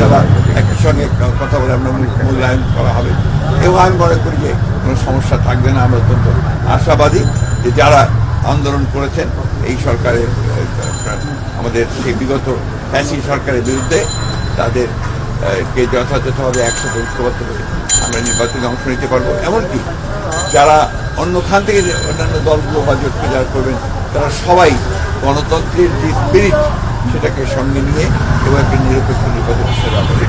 তারা একই সঙ্গে কথা বলে আমরা মূল- মূল্যায়ন করা হবে। এবং আমি মনে করি যে কোনো সমস্যা থাকবে না আমরা অত্যন্ত আশাবাদী যে যারা আন্দোলন করেছেন এই সরকারের আমাদের সেই বিগত ফ্যাসি সরকারের বিরুদ্ধে তাদের আহ, কে যথাযথভাবে একসাথে ঐক্যবদ্ধ করে আমরা নির্বাচনে অংশ নিতে পারব। এমনকি যারা অন্য খান থেকে অন্যান্য দলগুলো জোটকে যারা করবেন তারা সবাই গণতন্ত্রের যে স্পিরিট সেটাকে সঙ্গে নিয়ে এবং একটা নিরপেক্ষ নির্বাচন হিসেবে আমাদের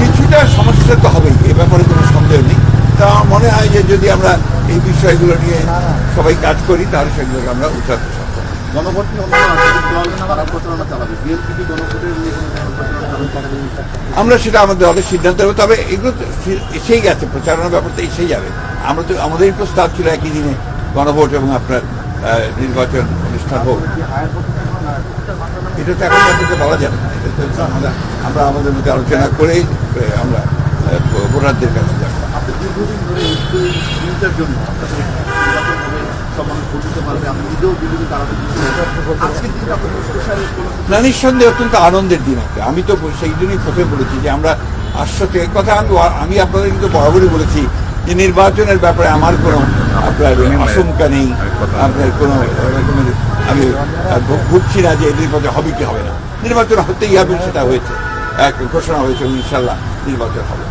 কিছুটা সমস্যা তো হবেই এ ব্যাপারে কোনো সন্দেহ নেই। তা মনে হয় যে যদি আমরা এই বিষয়গুলো নিয়ে সবাই কাজ করি তাহলে সেগুলোকে আমরা উঠাতে। গণভোট আমরা সেটা আমাদের দলের সিদ্ধান্ত নেব তবে এগুলো এসেই গেছে প্রচারণার ব্যাপারটা এসেই যাবে। আমরা তো আমাদের প্রস্তাব ছিল একই দিনে গণভোট এবং আপনার নির্বাচন অনুষ্ঠান হোক। এটা তো এখন আপনাকে বলা যাবে না। এটা তো আমরা আমরা আমাদের মধ্যে আলোচনা করেই আহ, আমরা ভোটারদের কাছে যাব। সব মানুষ ভোট দিতে পারবে আপনি নিজেও বিভিন্ন কারণে আজকে দিন স্পেশাল না নিঃসন্দেহে অত্যন্ত আনন্দের দিন একটা। আমি তো সেই জন্যই প্রথমে বলেছি যে আমরা আশ্বস্ত এই কথা আমি আমি আপনাদের কিন্তু বরাবরই বলেছি যে নির্বাচনের ব্যাপারে আমার কোনো আপনার আশঙ্কা নেই। আপনার কোনো রকমের আমি ভুগছি না যে নির্বাচন হবে কি হবে না। নির্বাচন হতেই হবে সেটা হয়েছে। এক ঘোষণা হয়েছে ইনশাল্লাহ নির্বাচন হবে।